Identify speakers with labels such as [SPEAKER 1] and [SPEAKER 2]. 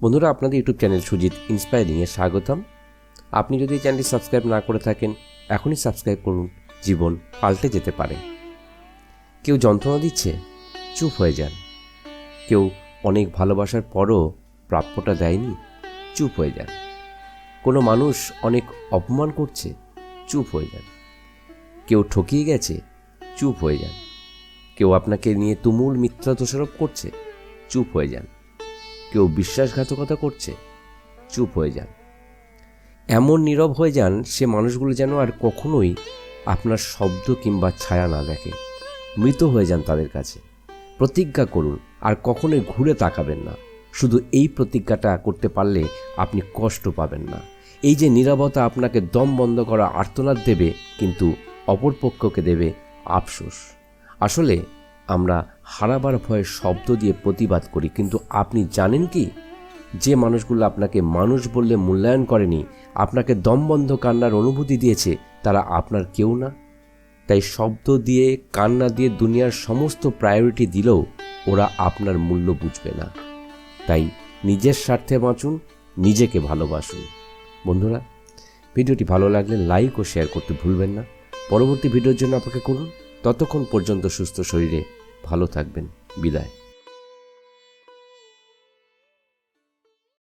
[SPEAKER 1] বন্ধুরা, আপনাদের YouTube channel Sujit ইন্সপায়ারিংয়ে স্বাগতম। আপনি যদি এই চ্যানেলটি সাবস্ক্রাইব না করে থাকেন, এখনই সাবস্ক্রাইব করুন, জীবন পাল্টে যেতে পারে। কেউ যন্ত্রণা দিচ্ছে, চুপ হয়ে যান। কেউ অনেক ভালোবাসার পরও প্রাপ্যটা দেয়নি, চুপ হয়ে যান। কোনো মানুষ অনেক অপমান করছে, চুপ হয়ে যান। কেউ ঠকিয়ে গেছে, চুপ হয়ে যান। কেউ আপনাকে নিয়ে তুমুল মিথ্যা দোষারোপ করছে, চুপ হয়ে যান। কেউ বিশ্বাসঘাতকতা করছে, চুপ হয়ে যান। এমন নীরব হয়ে যান সে মানুষগুলো যেন আর কখনোই আপনার শব্দ কিংবা ছায়া না দেখে। মৃত হয়ে যান তাদের কাছে। প্রতিজ্ঞা করুন, আর কখনোই ঘুরে তাকাবেন না। শুধু এই প্রতিজ্ঞাটা করতে পারলে আপনি কষ্ট পাবেন না। এই যে নীরবতা আপনাকে দম বন্ধ করা আর্তনাদ দেবে, কিন্তু অপরপক্ষকে দেবে আফসোস। আসলে আমরা হারাবার ভয়ে শব্দ দিয়ে প্রতিবাদ করি। কিন্তু আপনি জানেন কি? যে মানুষগুলো আপনাকে মানুষ বললে মূল্যায়ন করেনি, আপনাকে দমবন্ধ কান্নার অনুভূতি দিয়েছে, তারা আপনার কেউ না। তাই শব্দ দিয়ে, কান্না দিয়ে দুনিয়ার সমস্ত প্রায়োরিটি দিলেও ওরা আপনার মূল্য বুঝবে না। তাই নিজের স্বার্থে বাঁচুন, নিজেকে ভালোবাসুন। বন্ধুরা, ভিডিওটি ভালো লাগলে লাইক ও শেয়ার করতে ভুলবেন না। পরবর্তী ভিডিওর জন্য অপেক্ষা করুন। ততক্ষণ পর্যন্ত সুস্থ শরীরে ভালো থাকবেন। বিদায়।